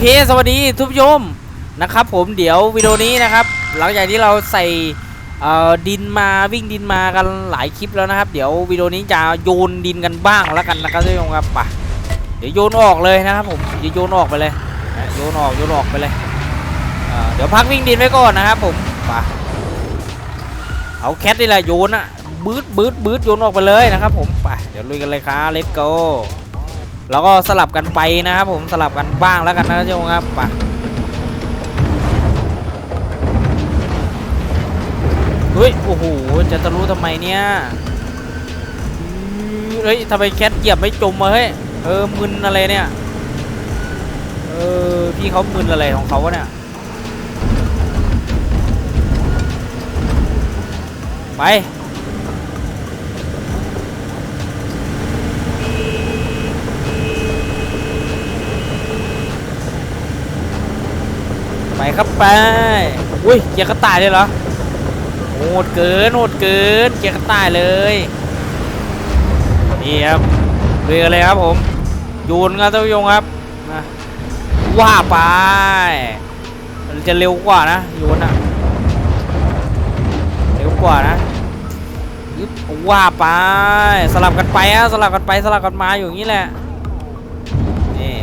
เค สวัสดีทุกผู้ชมนะครับ ผมเดี๋ยววิดีโอนี้นะครับ หลังจากที่เราใส่ดินมาวิ่งดินมากันหลายคลิปแล้วนะครับ เดี๋ยววิดีโอนี้จะโยนดินกันบ้างแล้วกันนะครับทุกผู้ชมครับไปเดี๋ยวโยนออกเลยนะครับผมเดี๋ยวโยนออกไปเลยโยนออกโยนออกไปเลยเดี๋ยวพักวิ่งดินไว้ก่อนนะครับผมไปเอาแคทนี่แหละโยนอะบืดบืดบืดโยนออกไปเลยนะครับผมไปเดี๋ยวลุยกันเลยครับ let's go แล้วก็สลับกันไปนะครับผมสลับกันบ้างแล้วกันนะท่านผู้ชมครับไปเฮ้ยโอ้โหจะทะลุทำไมเนี่ยเฮ้ยทำไมแคทเหยียบไม่จมมาเฮ้ยเออมึนอะไรเนี่ยเออพี่เขามึนอะไรของเขาเนี่ยไป ไปครับไป อุ้ยเกียร์กระต่ายเลยเหรอโหดเกินโหดเกินเกียร์กระต่ายเลย นี่ครับเรือเลยครับผมโยนครับท่านผู้ชมครับว่าไปจะเร็วกว่านะโยนอะเร็วกว่านะว่าไปสลับกันไปอะสลับกันไปสลับกันมาอยู่อย่างนี้แหละนี่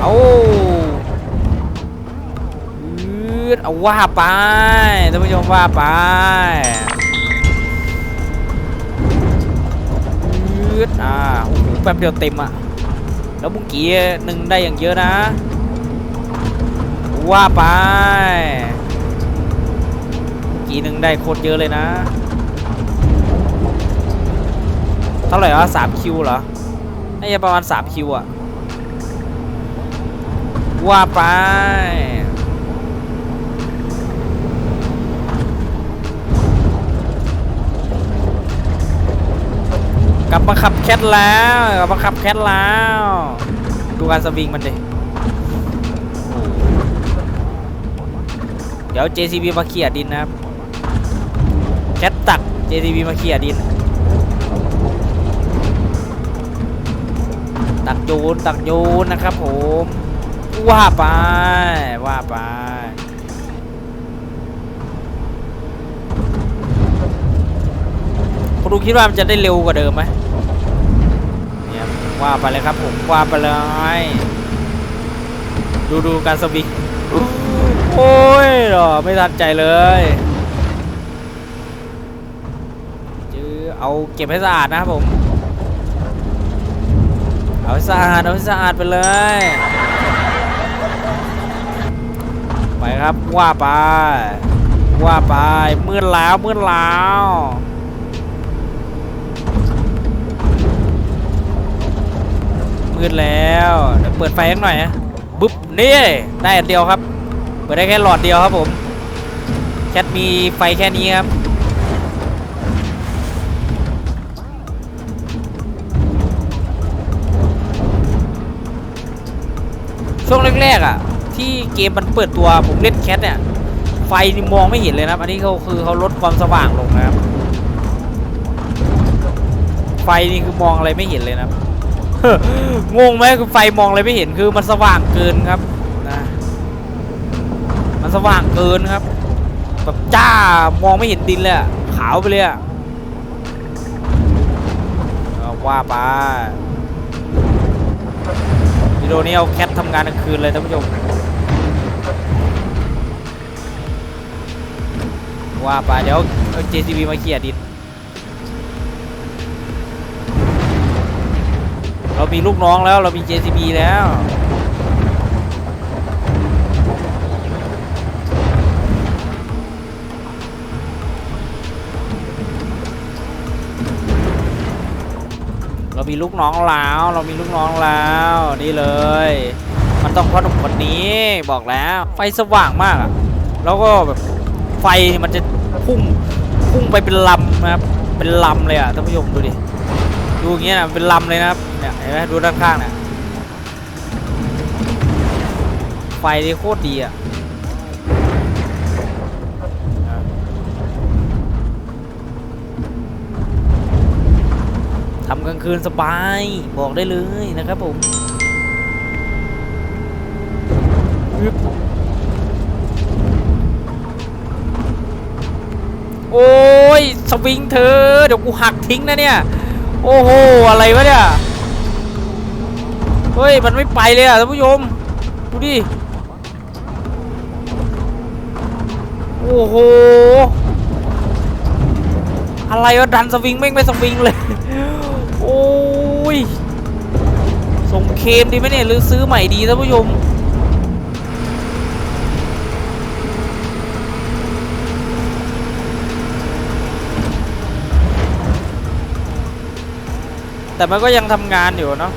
เอา ดเอาว่าไปท่านผู้ชมว่าไปยืดอ่าโอ้โหแป๊บเดียวเต็มอะแล้วเมุงกี้หนึ่งได้อย่างเยอะนะ ว่าไปกี้หนึ่งได้โคตรเยอะเลยนะ เท่าไหร่วะสามคิวเหรอ น่าจะประมาณสามคิวอะว่าไป กลับมาขับแคทแล้วกลับมาขับแคทแล้ว ดูการสวิงมันดิเดี๋ยว JCB มาเขี่ยดินนะครับแคทตัก JCB มาเขี่ยดิน ตักโยนตักโยนนะครับผมว่าไปว่าไป คุณดูคิดว่ามันจะได้เร็วกว่าเดิมไหมเนี่ยว่าไปเลยครับผมว่าไปเลยดูดูการสวิงโอ้ยหรอไม่ทันใจเลยจือเอาเก็บให้สะอาดนะครับผม เอาให้สะอาดเอาให้สะอาดไปเลย ไปครับว่าไปว่าไปมืดแล้วมืดแล้ว มืดแล้วเดี๋ยวเปิดไฟสักหน่อยนะบุ๊บนี่ได้อันเดียวครับ เปิดได้แค่หลอดเดียวครับผมแคทมีไฟแค่นี้ครับช่วงแรกๆอะ ที่เกมมันเปิดตัวผมเล่นแคทเนี่ย ไฟนี่มองไม่เห็นเลยนะอันนี้เขาคือเขาลดความสว่างลงนะครับ ไฟนี่คือมองอะไรไม่เห็นเลยนะครับ งงไหมคือไฟมองอะไรไม่เห็นคือมันสว่างเกินครับนะมันสว่างเกินครับแบบจ้ามองไม่เห็นดินเลยขาวไปเลยอะว่าไปวิดีโอนี้เอาแคททำงานกลางคืนเลยท่านผู้ชมว่าไปเดี๋ยวเอา JCB มาเขี่ยดิน เรามีลูกน้องแล้วเรามี JCB แล้ว เรามีลูกน้องแล้ว เรามีลูกน้องแล้วนี่เลย มันต้องพ่อหนุ่มคนนี้บอกแล้วไฟสว่างมากอะแล้วก็แบบไฟมันจะพุ่งพุ่งไปเป็นลำนะครับเป็นลำเลยอะท่านผู้ชมดูดิ ดูอย่างเงี้ยนะเป็นลำเลยนะครับเนี่ยเห็นไหมดูด้านข้างเนี่ยไฟนี่โคตรดีอะทำกลางคืนสบายบอกได้เลยนะครับผมโอ้ย สวิงเธอ เดี๋ยวกูหักทิ้งนะเนี่ย โอ้โห อะไรวะเนี่ย เฮ้ย มันไม่ไปเลยอะท่านผู้ชม ดูดิ โอ้โห อะไรวะดันสวิงไม่งไม่สวิงเลย โอ้ย ส่งเคมดีไหมเนี่ย หรือซื้อใหม่ดีท่านผู้ชม แต่มันก็ยังทำงานอยู่เนาะ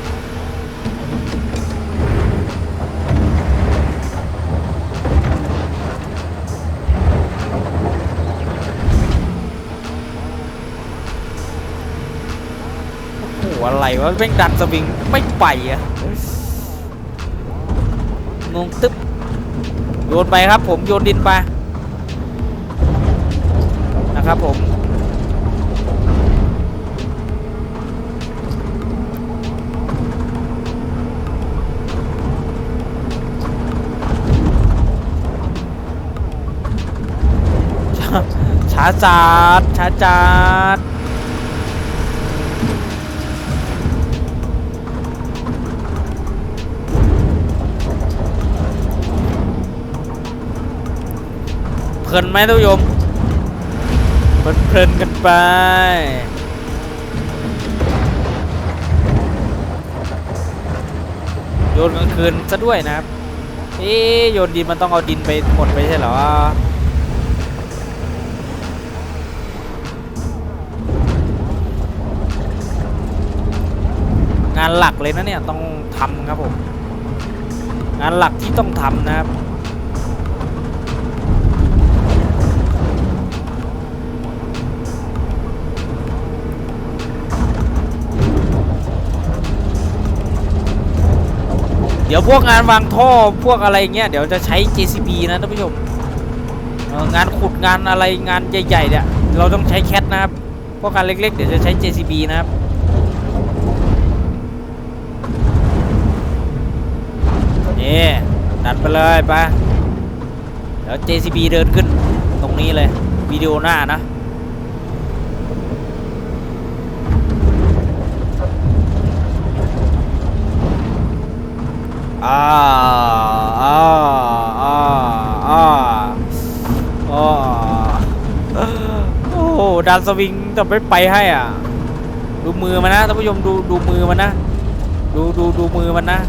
โอ้โหอะไรวะแม่งดันสวิงไม่ไปอะงงตึ๊บโยนไปครับผมโยนดินไปนะครับผม ช้าจัดช้าจัดเพลินไหมทุกโยมเพลินเพลินกันไปโยนกลางคืนซะด้วยนะครับ เอ๊โยนดินมันต้องเอาดินไปหมดไปใช่เหรอ งานหลักเลยนะเนี่ยต้องทำครับผมงานหลักที่ต้องทำนะครับเดี๋ยวพวกงานวางท่อพวกอะไรเงี้ยเดี๋ยวจะใช้ JCB นะท่านผู้ชมงานขุดงานอะไรงานใหญ่ๆเนี่ยเราต้องใช้แคทนะครับพวกงานเล็กๆ เดี๋ยวจะใช้ JCB นะครับ นี่ดันไปเลยไปเดี๋ยว JCB เดินขึ้นตรงนี้เลยวิดีโอหน้านะอ่าอ่าอ่าอ่าอ่าโอ้ดันสวิงแต่ไม่ไปให้อะ ดูมือมันนะท่านผู้ชมดูดูมือมันนะ ดูดูดูมือมันนะ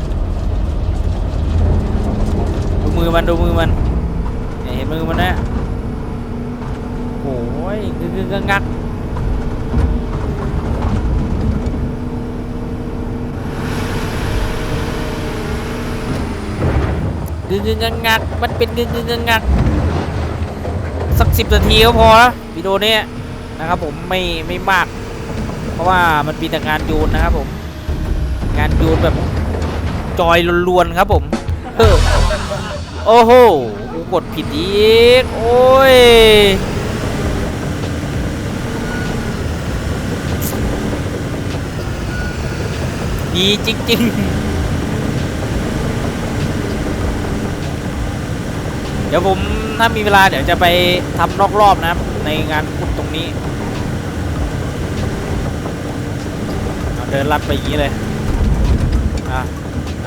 ดู มือมันดูมือมันเห็นมือมันนะโอ้ยงึกงึกงักงักงึกงึกงักงักมันเป็นงึกงึกงักงักสักสิบนาทีก็พอละวิดีโอเนี้ยนะครับผมไม่ไม่มาก เพราะว่ามันเป็นแต่งานโยนนะครับผมงานโยนแบบจอยล้วนๆครับผมเออ โอ้โหกูกดผิดอีก โอ้ย ดีจริงๆ เดี๋ยวผมถ้ามีเวลาเดี๋ยวจะไปทำนอกรอบนะในงานขุดตรงนี้เเดินลัดไปอย่างนี้เลย อะ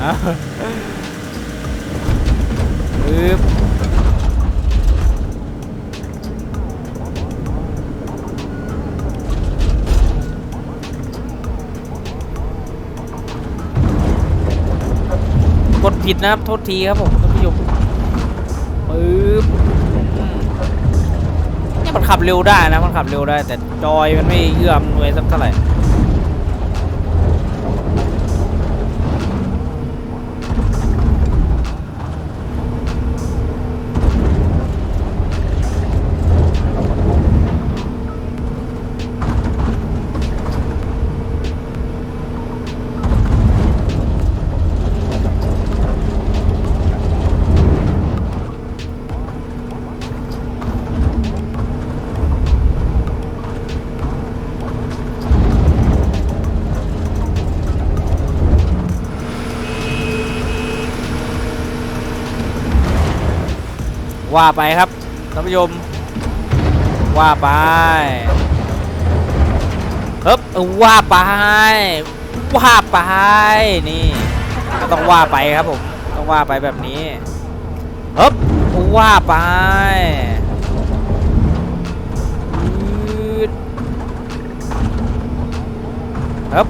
อะ ปึ๊บกดผิดนะครับ โทษทีครับผมท่านผู้ชมปึ๊บเนี่ยมันขับเร็วได้นะ มันขับเร็วได้ แต่จอยมันไม่เอื้อมหน่วยสักเท่าไหร่ ว่าไปครับท่านผู้ชมว่าไปเฮ้บว่าไปว่าไปนี่ก็ต้องว่าไปครับผมต้องว่าไปแบบนี้เฮ้บว่าไปเฮ้บ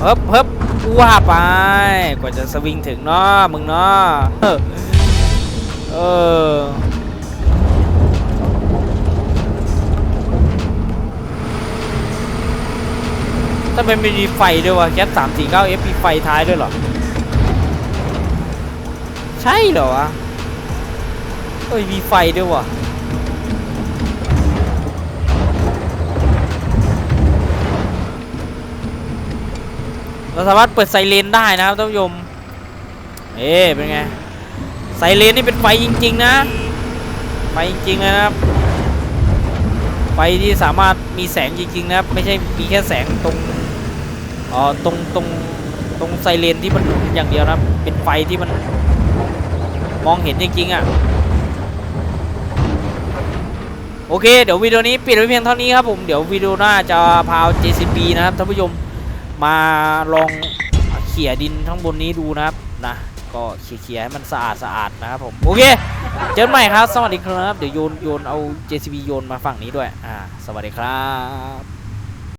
เฮ้บเฮ้บว่าไปกว่าจะสวิงถึงเนาะมึงเนาะเออเออ ทำไมไม่มีไฟด้วยวะแก๊สสามสี่เก้าเอฟมีไฟท้ายด้วยเหรอ ใช่เหรอวะเอ้ยมีไฟด้วยวะเราสามารถเปิดไซเรนได้นะครับท่านผู้ชม เอ๊เป็นไง ไซเรนนี่เป็นไฟจริง ๆ นะ ไฟจริงๆนะครับ ไฟที่สามารถมีแสงจริง ๆ นะครับ ไม่ใช่มีแค่แสงตรง อ๋อตรงตรงตรงไซเรนที่มันอย่างเดียวนะเป็นไฟที่มันมองเห็นจริงๆอะโอเค เดี๋ยววิดีโอนี้ปิดไว้เพียงเท่านี้ครับผมเดี๋ยววิดีโอหน้าจะพา JCB นะครับท่านผู้ชมมาลองเขี่ยดินทั้งบนนี้ดูนะครับนะก็เขี่ยๆให้มันสะอาดสะอาดนะครับผมโอเค เจอกันใหม่ครับ สวัสดีครับ เดี๋ยวโยนโยนเอา JCB โยนมาฝั่งนี้ด้วยอ่าสวัสดีครับ